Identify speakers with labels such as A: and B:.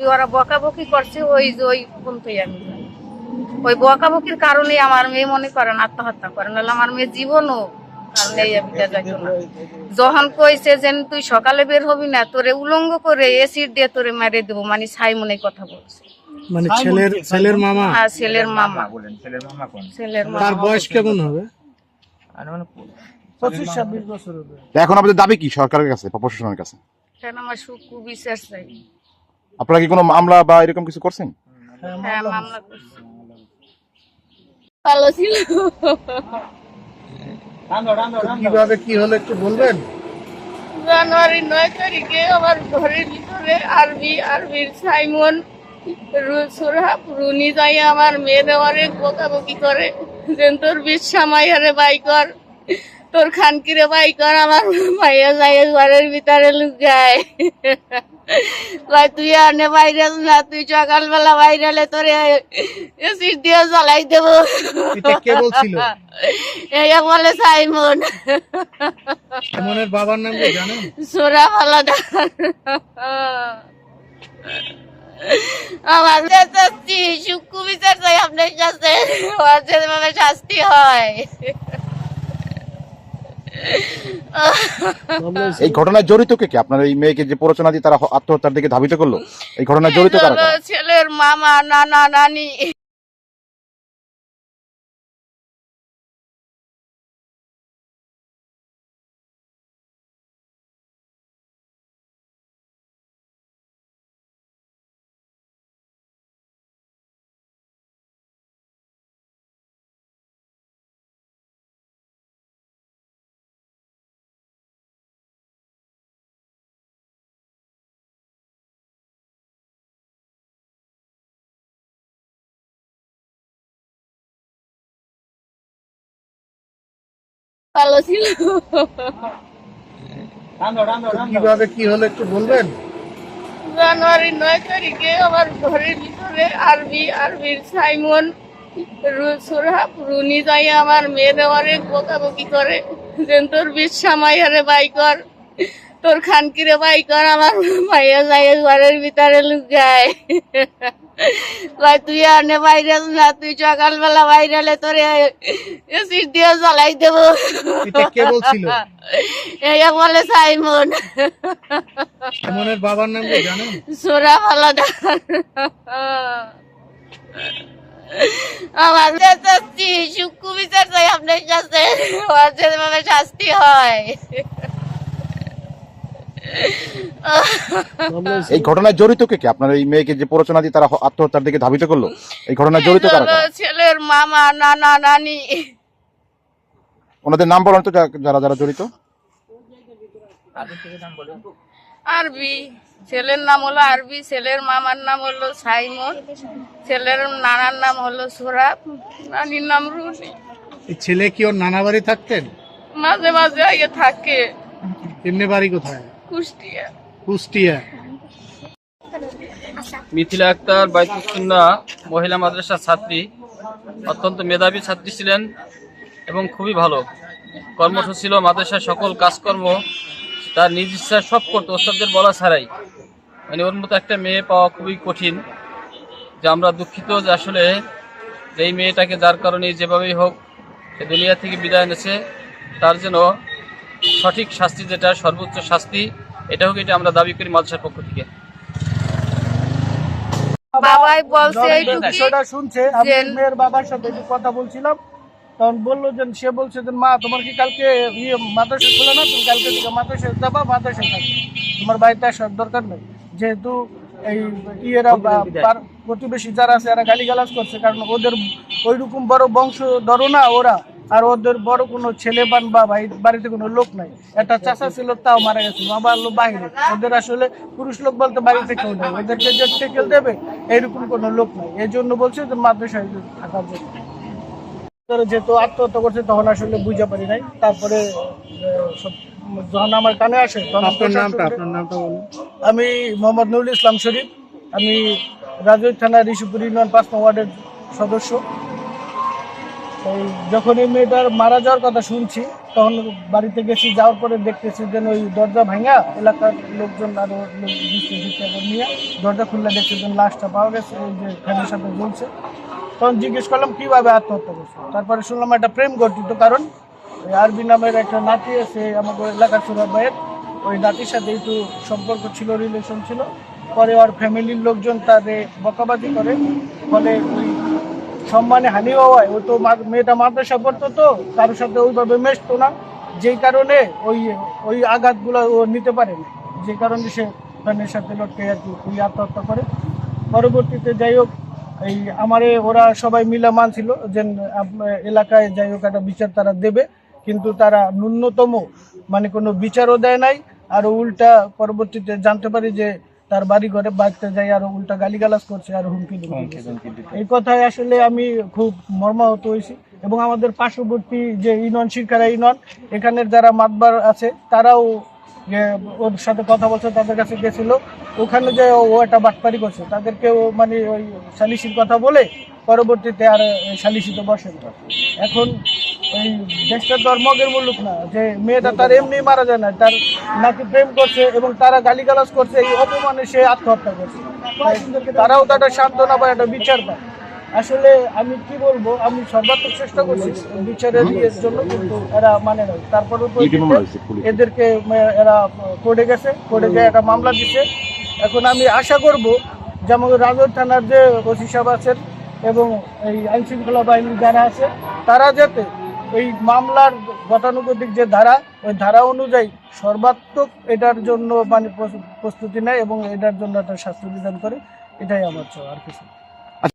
A: ওরা বকাবকি করছে ওই যে ওই পর্যন্তই আমি ওই বকাবকির কারণে আমার মেয়ে মনে করেন আত্মহত্যা করে। নাহলে আমার মেয়ে জীবনও কারণে বিটা যাইতো না। যখন কইছে যে তুই সকালে বের হবি না তোরে উলঙ্গ করে এসিড দিয়ে তোরে মেরে দেবো। মানে সাইমন এই কথা বলছে।
B: মানে ছেলের ছেলের মামা?
A: আর ছেলের মামা।
C: বলেন ছেলের মামা কোন?
A: ছেলের
B: তার বয়স কেমন হবে?
C: মানে
D: এখন আপনাদের দাবি কি সরকারের কাছে প্রশাসনের কাছে?
A: কেন আমার সুকু বিচার চাই।
D: আপনারা কি কোনো মামলা বা এরকম কিছু করছেন?
A: হ্যাঁ মামলা করছে। ভালো ছিল।
B: কীভাবে কি হলো একটু বলবেন?
A: জানুয়ারি নয় তারিখে আমার ঘরের ভিতরে আরবি আরবির সাইমন রু- সুরহাব রুনি যাই আমার মেয়ে দেওয়ারে বকাবকি করে। যেন তোর বিশ্বামাই হারে বাই কর। তোর খানকিরে ভাই কর আমার মাইয়া যাই ঘরের ভিতরে লুকায়। কয় তুই আনে বাইরে না তুই সকালবেলা বাইরে তোরে এসিড দিয়ে জ্বালাই দেবো।
B: কে বলছিল?
A: বলে সাইমন।
B: এমনের বাবার নাম কি জানেন?
A: সোরা ফালাদার আমার চাচ্ছি সুক্কু বিচার চাই আপনার কাছে। শাস্তি হয়।
D: এই ঘটনায় জড়িত কে কে আপনার এই মেয়েকে যে প্ররোচনা দিয়ে তারা আত্মহত্যার দিকে ধাবিত করল এই ঘটনায় জড়িত কারা কারা?
A: ছেলের মামা নানা নানি ভালো ছিল।
B: কীভাবে কি হলো একটু বলবেন?
A: জানুয়ারি নয় তারিখে আমার ঘরের ভিতরে আরবি আরবির সাইমন সুরহাব রুনি যাই আমার বকাবকি করে। যেন তোর বিশ্বামাই হারে বাই কর। তোর খানকিরে বাই কর আমার মাইয়া যাই ঘরের ভিতরে লুকায়। কয় তুই আনে বাইরে না তুই সকালবেলা বাইরে তোরে এসিড দিয়ে জ্বালাই দেবো।
B: কে বলছিল?
A: বলে সাইমন।
B: এমনের বাবার নাম কি জানেন?
A: সোরা ফালাদার আমার চাচ্ছি সুক্কু বিচার চাই আপনার কাছে। যেভাবে শাস্তি হয়।
D: এই ঘটনায় জড়িত কে কে? আপনার এই মেয়েকে যে প্ররোচনা দিয়ে তারা আত্মহত্যার দিকে ধাবিত করল এই ঘটনায় জড়িত কারা?
A: ছেলের মামা নানা নানি।
D: ওনাদের নাম বলেন তো যারা যারা জড়িত।
A: আরবি। ছেলের নাম হলো আরবি ছেলের মামার নাম হলো সাইমন ছেলের নানার নাম হলো সোরাব নানির নাম রুনি।
B: এই ছেলে কি ওর নানা বাড়ি থাকতেন?
A: মাঝে মাঝে আগে থাকে।
B: এমনি বাড়ি কোথায়?
A: কুষ্টিয়া।
B: কুষ্টিয়া।
E: মিথিলা আক্তার বাইতুসুন্না মহিলা মাদ্রাসার ছাত্রী অত্যন্ত মেধাবী ছাত্রী ছিলেন এবং খুবই ভালো। কর্মঠ ছিল মাদ্রাসার সকল কাজকর্ম তার নিজ ইচ্ছা সব করতো ওস্তাদদের বলা ছাড়াই। মানে ওর মতো একটা মেয়ে পাওয়া খুবই কঠিন যে আমরা দুঃখিত যে আসলে যে এই মেয়েটাকে যার কারণে যেভাবেই হোক সে দুনিয়া থেকে বিদায় এনেছে তার জন্য সঠিক শাস্তি যেটা সর্বোচ্চ শাস্তি এটা হোক এটা আমরা দাবি করি মাদ্রাসার পক্ষ থেকে।
A: বাবাই বলছে
F: যখন শুনছে আমি মেয়ের বাবার সাথে একটু কথা বলছিলাম তখন বলল যে সে বলছে যে মা তোমার কি কালকে ইয়ে মাদ্রাসা খোলা না? তুমি কালকে থেকে মাদ্রাসায় যাবা মাদ্রাসায় থাকবে তোমার বাড়িতে আসার দরকার নেই। যেহেতু এই ইয়েরা প্রতিবেশী যারা আছে এরা গালিগালাজ করছে কারণ ওদের ওইরকম বড় বংশ ধরো না ওরা। আর ওদের বড় কোনো ছেলে বান বা ভাই বাড়িতে কোনো লোক নাই। একটা চাষা ছিল তাও মারা গেছে। বাবা হলো বাইরে। ওদের আসলে পুরুষ লোক বলতে বাড়িতে কেউ নেই। ওদেরকে যে টেকেল দেবে এরকম কোনো লোক নাই। এই জন্য বলছে যে মাদ্রাসায় থাকার জন্য। যেহেতু আত্মহত্যা করছে তখন আসলে বুঝতে পারি নাই। তারপরে যখন আমার কানে আসে আমি মোহাম্মদ নুরুল ইসলাম শরীফ। আমি রাজৈর থানার ঋষিপুর ইউনিয়ন পাঁচ ওয়ার্ডের সদস্য। যখন এই মেয়েটার মারা যাওয়ার কথা শুনছি, তখন বাড়িতে গেছি, যাওয়ার পরে দেখতেছি যেন ওই দরজা ভাঙা, এলাকার লোকজন আরও লোক দিচ্ছে দিচ্ছে আবার নিয়ে দরজা খুললে দেখছি যেন লাশটা পাওয়া গেছে, ওই যে ফ্যানের সাথে জ্বলছে তখন জিজ্ঞেস করলাম, কীভাবে আত্মহত্যা করছে? তারপরে শুনলাম একটা প্রেম গঠিত কারণ। ওই আরবি নামের একটা নাতি আছে, আমাদের এলাকার সুরাত ভাইয়ের। ওই নাতির সাথে একটু সম্পর্ক ছিল রিলেশন ছিল। পরে ওর ফ্যামিলির লোকজন তাদের বকাবাজি করে। ফলে ওই সম্মানে হানি হওয়ায়, ও তো মেয়েটা মাদ্রাসা পড়তো তো কারোর সাথে ওইভাবে মেশতো না। যেই কারণে ওই ওই আঘাতগুলো ও নিতে পারে না যে কারণে সে ফ্যানের সাথে লটকে আর কি ওই আত্মহত্যা করে। পরবর্তীতে যাই হোক, এই আমারে ওরা সবাই মিলে মানছিল যে এলাকায় যাই হোক একটা বিচার তারা দেবে। কিন্তু তারা ন্যূনতম মানে কোনো বিচারও দেয় নাই। আর উল্টা পরবর্তীতে জানতে পারি যে তার বাড়ি ঘরে বাড়িতে যাই আর উল্টা গালিগালাজ করছে আর হুমকি এই কথায় আসলে আমি খুব মর্মাহত হয়েছি এবং আমাদের পার্শ্ববর্তী যে ইউনিয়ন শিরকারা ইউনিয়ন এখানের যারা মাতবার আছে তারাও ওর সাথে কথা বলছে তাদের কাছে গেছিল। ওখানে যে ও একটা বাটপারি করছে তাদেরকে ও মানে ওই সালিসির কথা বলে পরবর্তীতে আর সালিসিতে বসে এখন ওই দেশটা তো আর মগের মুলুক না যে মেয়েটা তার এমনি মারা যায় না তার নাকি প্রেম করছে এবং তারা গালিগালাজ করছে এই অপমানে সে আত্মহত্যা করছে। তারাও তো একটা সান্ত্বনা বা একটা বিচার পায়। আসলে আমি কি বলব আমি সর্বাত্মক চেষ্টা করছি বিচারের ইয়ের জন্য কিন্তু এরা মানে না। তারপরে এদেরকে এরা কোর্টে গেছে কোর্টে গিয়ে একটা মামলা দিছে। এখন আমি আশা করব যেমন রাজৌর থানার যে ওসি সাহেব আছেন এবং এই আইন শৃঙ্খলা বাহিনী যারা আছে তারা যাতে এই মামলার গতানুগতিক যে ধারা, ওই ধারা অনুযায়ী সর্বাত্মক এটার জন্য মানে প্রস্তুতি নেয় এবং এটার জন্য একটা শাস্তি বিধান করে এটাই আমার চাওয়া, আর কিছু।